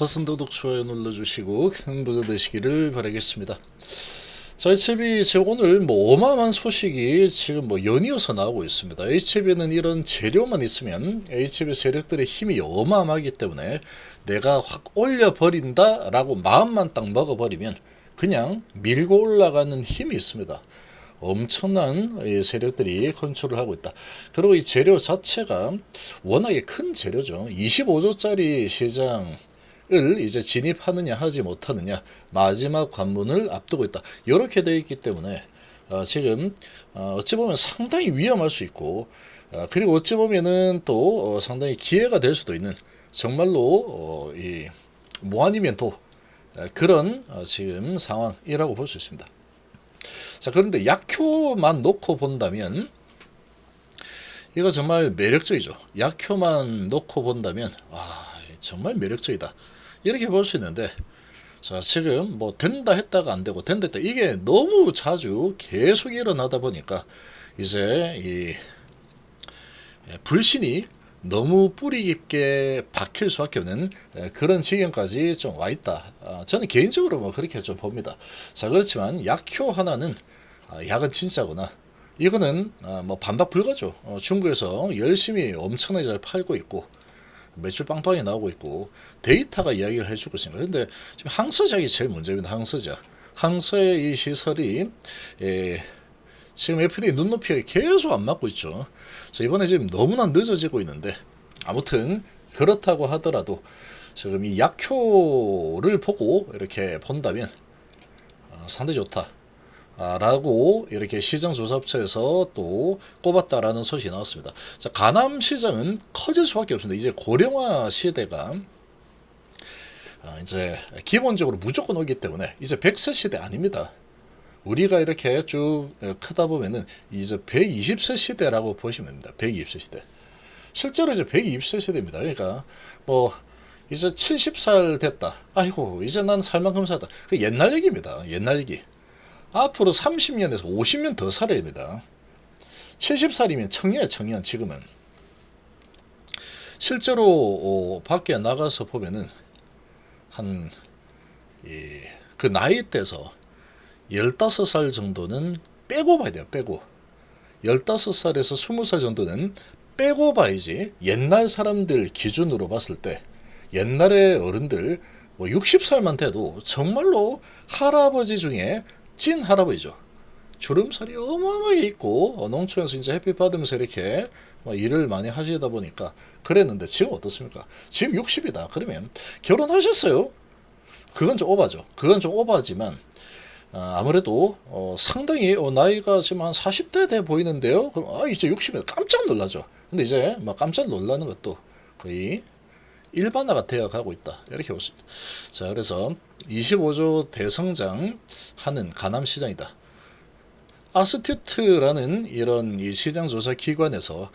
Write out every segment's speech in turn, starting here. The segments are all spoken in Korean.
허슴 도독 좋아요 눌러주시고 큰 부자 되시기를 바라겠습니다. 자, HB 지금 오늘 뭐 어마어마한 소식이 지금 뭐 연이어서 나오고 있습니다. HB는 이런 재료만 있으면 HB 세력들의 힘이 어마어마하기 때문에 내가 확 올려버린다라고 마음만 딱 먹어버리면 그냥 밀고 올라가는 힘이 있습니다. 엄청난 이 세력들이 컨트롤을 하고 있다. 그리고 이 재료 자체가 워낙에 큰 재료죠. 25조짜리 시장 을 이제 진입하느냐 하지 못하느냐 마지막 관문을 앞두고 있다. 이렇게 되어 있기 때문에 어, 지금 어, 어찌 보면 상당히 위험할 수 있고 어, 그리고 어찌 보면은 또 어, 상당히 기회가 될 수도 있는 정말로 어, 이 뭐아니면 또 어, 그런 어, 지금 상황이라고 볼 수 있습니다. 자 그런데 약효만 놓고 본다면 이거 정말 매력적이죠. 약효만 놓고 본다면 아 정말 매력적이다. 이렇게 볼 수 있는데 자 지금 뭐 된다 했다가 안 되고 된다 했다 이게 너무 자주 계속 일어나다 보니까 이제 이 예, 불신이 너무 뿌리 깊게 박힐 수밖에 없는 예, 그런 지경까지 좀 와 있다. 아, 저는 개인적으로 뭐 그렇게 좀 봅니다. 자 그렇지만 약효 하나는 아, 약은 진짜구나. 이거는 아, 뭐 반박 불가죠. 어, 중국에서 열심히 엄청나게 잘 팔고 있고 매출 빵빵히 나오고 있고 데이터가 이야기를 해주고 있습니다. 근데 지금 항서작이 제일 문제입니다. 항서작. 항서의 이 시설이 예, 지금 FDA 눈높이에 계속 안 맞고 있죠. 그래서 이번에 지금 너무나 늦어지고 있는데 아무튼 그렇다고 하더라도 지금 이 약효를 보고 이렇게 본다면 어, 상당히 좋다. 아, 라고 이렇게 시장 조사업체에서 또 꼽았다라는 소식이 나왔습니다. 자, 가남 시장은 커질 수밖에 없습니다. 이제 고령화 시대가 아, 이제 기본적으로 무조건 오기 때문에 이제 100세 시대 아닙니다. 우리가 이렇게 쭉 어, 크다 보면은 이제 120세 시대라고 보시면 됩니다. 120세 시대. 실제로 이제 120세 시대입니다. 그러니까 뭐 이제 70살 됐다. 아이고 이제 난 살만큼 살다. 그 옛날 얘기입니다. 옛날 얘기. 앞으로 30년에서 50년 더 살아야 됩니다. 70살이면 청년이야 청년 지금은. 실제로 어, 밖에 나가서 보면은 한그 나이대에서 15살 정도는 빼고 봐야 돼요. 빼고. 15살에서 20살 정도는 빼고 봐야지 옛날 사람들 기준으로 봤을 때 옛날의 어른들 뭐 60살만 돼도 정말로 할아버지 중에 찐 할아버지죠. 주름살이 어마어마하게 있고 어, 농촌에서 이제 햇빛 받으면서 이렇게 뭐 일을 많이 하시다 보니까 그랬는데 지금 어떻습니까? 지금 60이다. 그러면 결혼하셨어요? 그건 좀 오바죠. 그건 좀 오바지만 아, 아무래도 어, 상당히 어, 나이가 지금 한 40대 돼 보이는데요. 그럼 아 이제 60이면 깜짝 놀라죠. 근데 이제 막 깜짝 놀라는 것도 거의 일반화가 되어 가고 있다. 이렇게 보십니다. 자, 그래서 25조 대성장 하는 가남 시장이다. 아스티트라는 이런 이 시장 조사 기관에서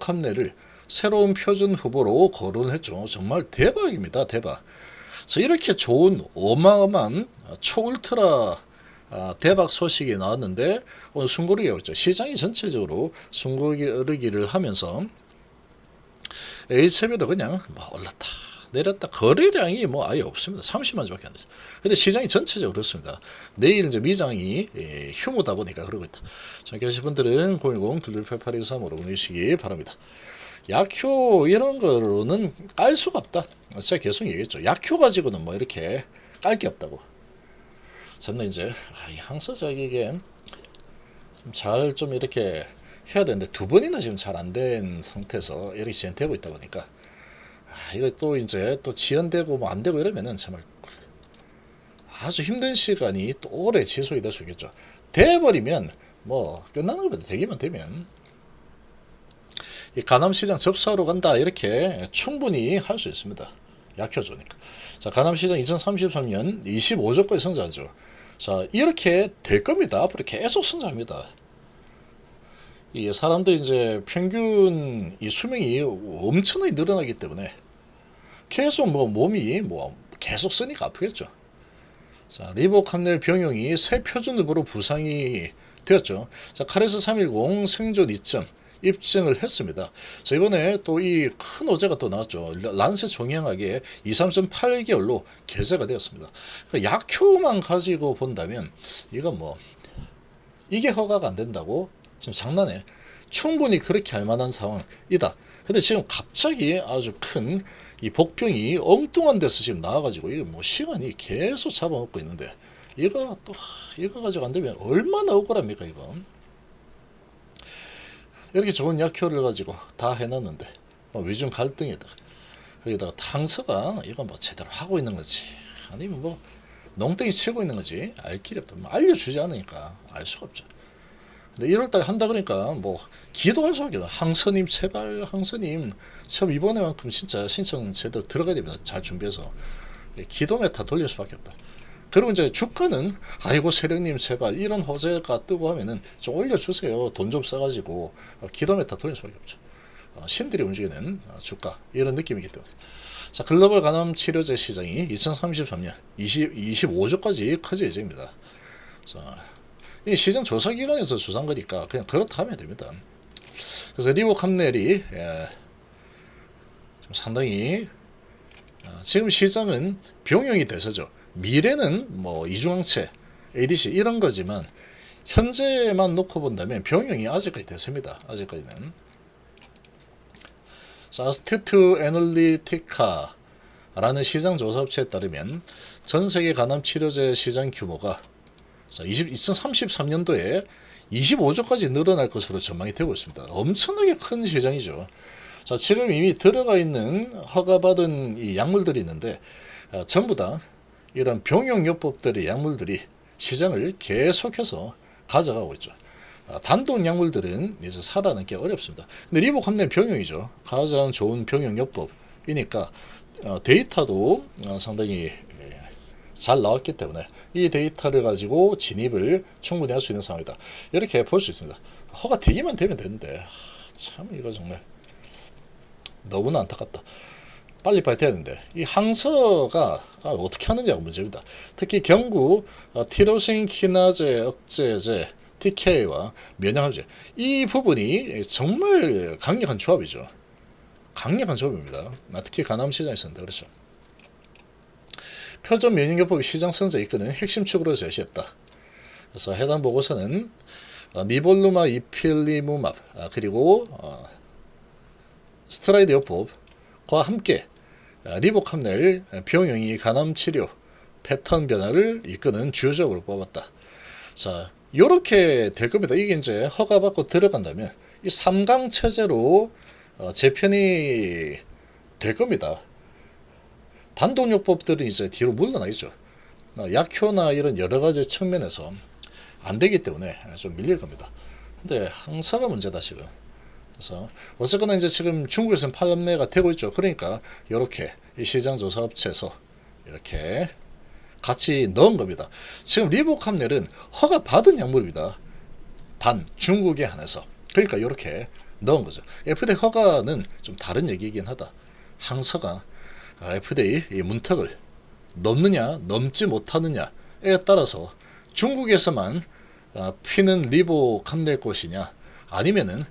함내를 새로운 표준 후보로 거론했죠. 정말 대박입니다. 대박. 그래서 이렇게 좋은 어마어마한 초울트라 아, 대박 소식이 나왔는데 오늘 숨고르기가 있죠. 시장이 전체적으로 숨고르기를 하면서 HB도 그냥 뭐 올랐다 내렸다 거래량이 뭐 아예 없습니다. 30만 주밖에 안 되죠. 근데 시장이 전체적으로 그렇습니다. 내일 이제 미장이 예, 휴무다 보니까 그러고 있다. 자, 계신 분들은 010-2288-23으로 보내시기 바랍니다. 약효 이런 거로는 깔 수가 없다. 제가 계속 얘기했죠. 약효 가지고는 뭐 이렇게 깔 게 없다고. 저는 이제 아, 이 항서작에게 잘좀 이렇게 해야 되는데 두 번이나 지금 잘 안 된 상태에서 이렇게 지연되고 있다 보니까 아, 이거 또 이제 또 지연되고 뭐 안 되고 이러면은 정말 아주 힘든 시간이 또 오래 지속이 될 수 있겠죠. 돼버리면 뭐 끝나는 것보다 되기만 되면 이 가남시장 접수하러 간다 이렇게 충분히 할 수 있습니다. 약효조니까. 자 가남시장 2033년 25조까지 성장하죠. 자 이렇게 될 겁니다. 앞으로 계속 성장합니다. 이 사람들 이제 평균 이 수명이 엄청나게 늘어나기 때문에 계속 뭐 몸이 뭐 계속 쓰니까 아프겠죠. 자, 리복 함넬 병용이 새 표준으로 부상이 되었죠. 자, 카레스 310 생존 2점 입증을 했습니다. 자, 이번에 또 이 큰 어제가 또 나왔죠. 란셋 종양학에 23.8개월로 게재가 되었습니다. 그러니까 약효만 가지고 본다면 이건 뭐 이게 허가가 안 된다고 지금 장난해. 충분히 그렇게 할 만한 상황이다. 근데 지금 갑자기 아주 큰 이 복병이 엉뚱한 데서 지금 나와가지고 이게 뭐 시간이 계속 잡아먹고 있는데 이거 또 이거 가지고 안 되면 얼마나 억울합니까 이거. 이렇게 좋은 약효를 가지고 다 해놨는데 뭐 위중 갈등이다. 여기다가 탕서가 이거 뭐 제대로 하고 있는 거지 아니면 뭐 농땡이 치고 있는 거지 알 길이 없다. 뭐 알려주지 않으니까 알 수가 없죠. 근데 1월달에 한다 그러니까 뭐 기도할 수밖에. 항서님 제발 항서님 참 이번에만큼 진짜 신청 제대로 들어가야 됩니다. 잘 준비해서 기도 메타 돌릴 수밖에 없다. 그리고 이제 주가는 아이고 세령님 제발 이런 호재가 뜨고 하면은 좀 올려주세요. 돈 좀 써가지고 어, 기도 메타 돌릴 수밖에 없죠. 어, 신들이 움직이는 어, 주가 이런 느낌이기 때문에. 자 글로벌 간암 치료제 시장이 2033년 20, 25조까지 커질 예정입니다. 자, 이 시장 조사 기관에서 조사한 거니까 그냥 그렇다 하면 됩니다. 그래서 리보 캄넬이 예, 좀 상당히 아, 지금 시장은 병용이 돼서죠. 미래는 뭐 이중항체, ADC 이런 거지만 현재만 놓고 본다면 병용이 아직까지 됐습니다. 아직까지는. 사스티트 애널리티카라는 시장 조사 업체에 따르면 전 세계 간암 치료제 시장 규모가 20, 2033년도에 25조까지 늘어날 것으로 전망이 되고 있습니다. 엄청나게 큰 시장이죠. 자, 지금 이미 들어가 있는 허가받은 이 약물들이 있는데 어, 전부 다 이런 병용요법들의 약물들이 시장을 계속해서 가져가고 있죠. 아, 단독 약물들은 이제 살아남기 어렵습니다. 근데 리보캄넨 병용이죠. 가장 좋은 병용요법이니까 어, 데이터도 어, 상당히 예, 잘 나왔기 때문에 이 데이터를 가지고 진입을 충분히 할 수 있는 상황이다. 이렇게 볼 수 있습니다. 허가 되기만 되면 되는데 하, 참 이거 정말 너무나 안타깝다. 빨리 돼야 되는데 이 항서가 아, 어떻게 하느냐가 문제입니다. 특히 경구 어, 티로신 키나제 억제제 TK와 면역항제 이 부분이 정말 강력한 조합이죠. 강력한 조합입니다. 아, 특히 간암 시장에서는 그렇죠. 표준 면역요법의 시장 성장을 이끄는 핵심 축으로 제시했다. 그래서 해당 보고서는 어, 니볼루마 이필리무맙 아, 그리고 어, 스트라이드 요법과 함께 아, 리보캄넬 병용이 간암 치료 패턴 변화를 이끄는 주요적으로 뽑았다. 자, 요렇게 될 겁니다. 이게 이제 허가받고 들어간다면 이 3강 체제로 어, 재편이 될 겁니다. 단독요법들은 이제 뒤로 물러나겠죠. 어, 약효나 이런 여러 가지 측면에서 안 되기 때문에 좀 밀릴 겁니다. 근데 항사가 문제다 지금. 그래서 어쨌거나 이제 지금 중국에서는 판매가 되고 있죠. 그러니까 이렇게 이 시장 조사 업체에서 이렇게 같이 넣은 겁니다. 지금 리보캄넬은 허가 받은 약물입니다. 반 중국에 한해서 그러니까 이렇게 넣은 거죠. FDA 허가는 좀 다른 얘기이긴 하다. 항서가 FDA 이 문턱을 넘느냐 넘지 못하느냐에 따라서 중국에서만 아, 피는 리보캄넬 것이냐 아니면은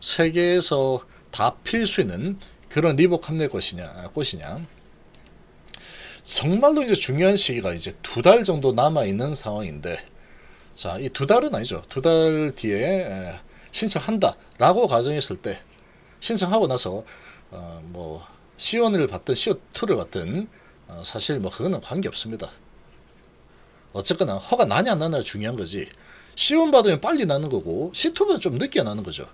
세계에서 다 필 수 있는 그런 리보캄넬 것이냐 꽃이냐. 정말로 이제 중요한 시기가 이제 두 달 정도 남아 있는 상황인데 자 이 두 달은 아니죠. 두 달 뒤에 신청한다라고 가정했을 때 신청하고 나서 어, 뭐 C1을 받든 CO2를 받든 어, 사실 뭐 그거는 관계 없습니다. 어쨌거나 허가 나냐 안 나냐 중요한 거지. C1 받으면 빨리 나는 거고 C2 받으면 좀 늦게 나는 거죠.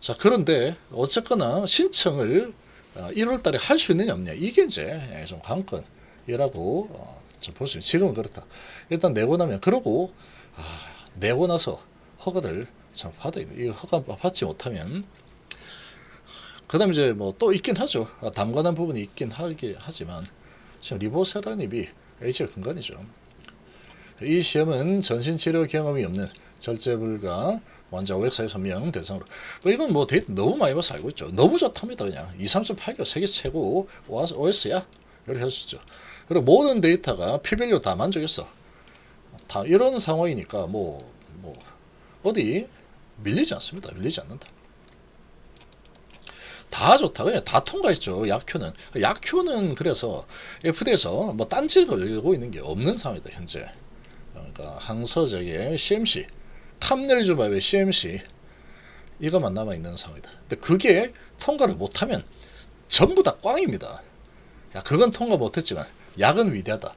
자 그런데 어쨌거나 신청을 1월 어, 달에 할 수 있느냐 없냐 이게 이제 예, 좀 관건이라고 어, 좀볼 수 있습니다. 지금은 그렇다. 일단 내고 나면 그러고 아, 내고 나서 허가를 참 받아 이 허가 받지 못하면 그다음 이제 뭐 또 있긴 하죠. 아, 담관한 부분이 있긴 하긴 하지만 지금 리보세라닙이 H가 근간이죠. 이 시험은 전신치료 경험이 없는 절제불가 환자 543명 대상으로 뭐 이건 뭐 데이터 너무 많이 봐서 알고 있죠. 너무 좋답니다 그냥 2, 3, 8개월 세계 최고 OS야 이렇게 할수 있죠. 그리고 모든 데이터가 피별료 다 만족했어. 다 이런 상황이니까 뭐 뭐 어디 밀리지 않습니다. 밀리지 않는다. 다 좋다. 그냥 다 통과했죠. 약효는. 약효는 그래서 FD에서 뭐 딴지 걸리고 있는 게 없는 상황이다, 현재. 그러니까 항서적의 CMC, 탐넬주밥의 CMC, 이거만 남아있는 상황이다. 근데 그게 통과를 못하면 전부 다 꽝입니다. 야, 그건 통과 못했지만 약은 위대하다.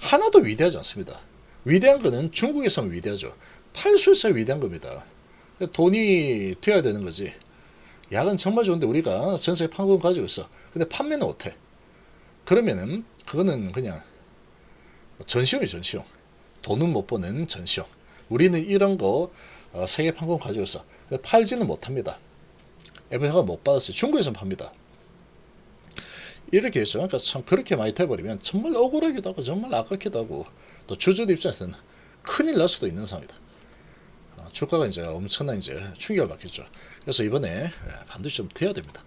하나도 위대하지 않습니다. 위대한 거는 중국에서만 위대하죠. 팔수에서 위대한 겁니다. 돈이 돼야 되는 거지. 약은 정말 좋은데 우리가 전 세계 판권 가지고 있어. 근데 판매는 못해. 그러면은 그거는 그냥 전시용이 전시용. 돈은 못 버는 전시용. 우리는 이런 거 어, 세계 판권 가지고 있어. 팔지는 못합니다. 에베가 못 받았어요. 중국에서는 팝니다. 이렇게 했죠. 그러니까 참 그렇게 많이 돼버리면 정말 억울하기도 하고 정말 아깝기도 하고 또 주주들 입장에서는 큰일 날 수도 있는 상황이다. 어, 주가가 이제 엄청난 이제 충격을 받겠죠. 그래서 이번에 예, 반드시 좀 돼야 됩니다.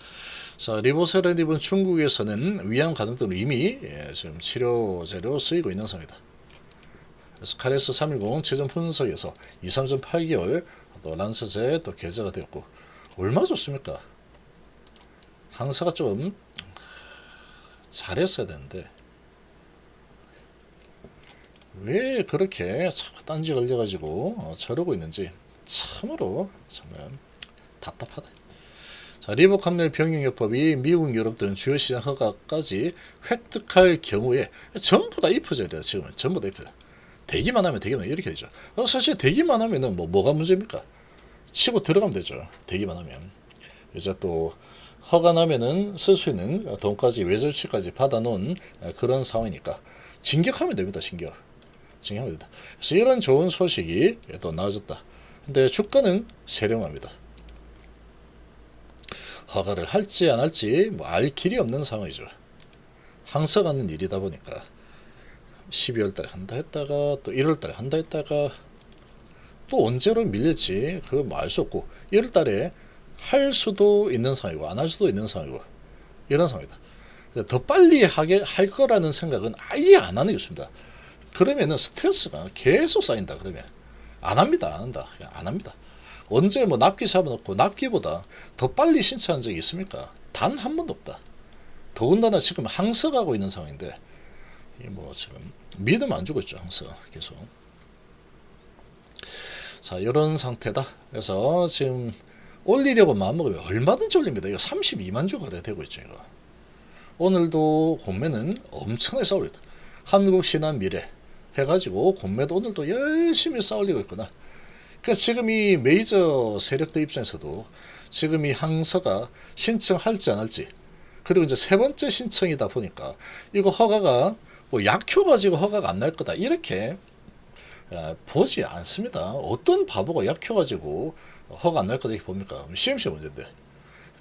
자, 리보세라닙은 중국에서는 위암 가능 등으로 이미 예, 지금 치료제로 쓰이고 있는 상황이다. 그래서 카레스 310 최종 분석에서 2, 3.8개월 또 란셋에 또 게재가 되었고 얼마나 좋습니까? 항사가 좀 잘했어야 되는데 왜 그렇게 자꾸 딴지 걸려가지고 어, 저러고 있는지 참으로 정말 답답하다. 자, 리버 감넬 병용요법이 미국, 유럽 등 주요 시장 허가까지 획득할 경우에 전부 다 이프제래요. 지금은 전부 다 이프제. 대기만 하면 대기만 이렇게 되죠. 어, 사실 대기만 하면은 뭐 뭐가 문제입니까? 치고 들어가면 되죠. 대기만 하면. 이제 또 허가 나면은 쓸 수 있는 돈까지 외절치까지 받아놓은 그런 상황이니까 진격하면 됩니다. 진격. 진격하면 된다. 그래서 이런 좋은 소식이 또 나와줬다. 근데 주가는 세령합니다. 허가를 할지 안 할지 뭐 알 길이 없는 상황이죠. 항상 하는 일이다 보니까 12월 달에 한다 했다가 또 1월 달에 한다 했다가 또 언제로 밀릴지 그거 뭐 알 수 없고 1월 달에 할 수도 있는 상황이고 안 할 수도 있는 상황이고 이런 상황이다. 더 빨리 하게 할 거라는 생각은 아예 안 하는 게 좋습니다. 그러면은 스트레스가 계속 쌓인다. 그러면 안 합니다. 안 한다. 안 합니다. 언제 뭐 납기 잡아놓고 납기보다 더 빨리 신청한 적이 있습니까? 단 한 번도 없다. 더군다나 지금 항석하고 있는 상황인데 이뭐 지금 믿음 안 주고 있죠. 항석 계속. 자 이런 상태다. 그래서 지금 올리려고 마음먹으면 얼마든지 올립니다. 이거 32만 주 거래되고 있죠. 이거. 오늘도 공매는 엄청나게 싸울니다 한국 신한 미래 해가지고 공매도 오늘도 열심히 싸울리고 있구나. 그러니까 지금 이 메이저 세력들 입장에서도 지금 이 항서가 신청할지 안 할지 그리고 이제 세 번째 신청이다 보니까 이거 허가가 뭐 약효 가지고 허가가 안 날 거다 이렇게 아, 보지 않습니다. 어떤 바보가 약효 가지고 허가 안 날 거다 이렇게 봅니까? CMC 문제인데.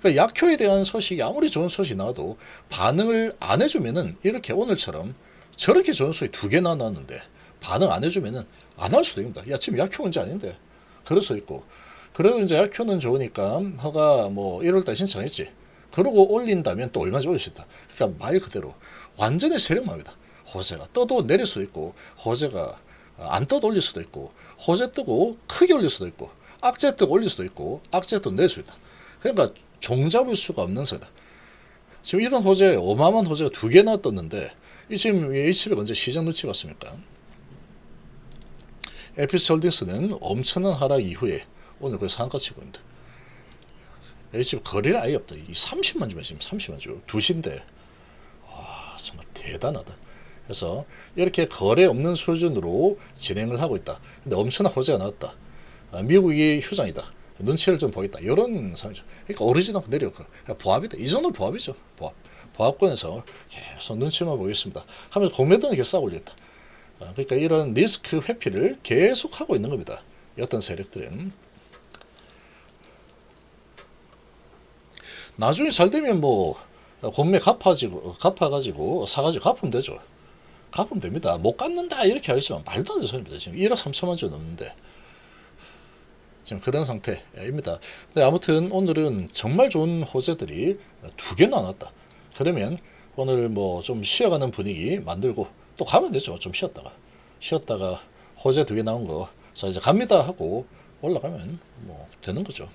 그러니까 약효에 대한 소식이 아무리 좋은 소식이 나와도 반응을 안 해주면은 이렇게 오늘처럼 저렇게 소식 두 개나 나왔는데 반응 안 해주면은 안 할 수도 있습니다. 야 지금 약효 문제 아닌데 그럴 수 있고 그래도 이제 약효는 좋으니까 허가 뭐 1월달 신청했지. 그러고 올린다면 또 얼마나 올릴 수 있다. 그러니까 말 그대로 완전히 세력망이다. 호재가 떠도 내릴 수도 있고 호재가 안 떠도 올릴 수도 있고 호재 뜨고 크게 올릴 수도 있고 악재 뜨고 올릴 수도 있고 악재 뜨고 내릴 수 있다. 그러니까 종잡을 수가 없는 세다. 지금 이런 호재 어마어마한 호재가 두 개나 떴는데 이 지금 HB 언제 시장 눈치 봤습니까? 에피스 홀딩스는 엄청난 하락 이후에 오늘 거의 상가 치고 있는데 HB 거래가 아예 없다. 이 30만 주면 지금 30만 주 두신데 와 정말 대단하다. 그래서 이렇게 거래 없는 수준으로 진행을 하고 있다. 근데 엄청난 호재가 나왔다. 아, 미국이 휴장이다. 눈치를 좀 보겠다. 이런 상황이죠. 그러니까 오리지널 내려 그러니까 보합이다. 이 정도 보합이죠. 보합. 보합권에서 계속 눈치만 보겠습니다. 하면서 공매도는 계속 쌓아 올렸다. 아, 그러니까 이런 리스크 회피를 계속 하고 있는 겁니다. 어떤 세력들은. 나중에 잘 되면 뭐 공매 갚아지고 갚아가지고 사가지고 갚으면 되죠. 갚으면 됩니다. 못 갚는다 이렇게 하겠지만 말도 안 되는 소리입니다. 지금 1억 3천만 주 넘는데 지금 그런 상태입니다. 근데 아무튼 오늘은 정말 좋은 호재들이 두 개나 나왔다. 그러면 오늘 뭐 좀 쉬어가는 분위기 만들고 또 가면 되죠. 좀 쉬었다가 쉬었다가 호재 두 개 나온 거 자 이제 갑니다 하고 올라가면 뭐 되는 거죠.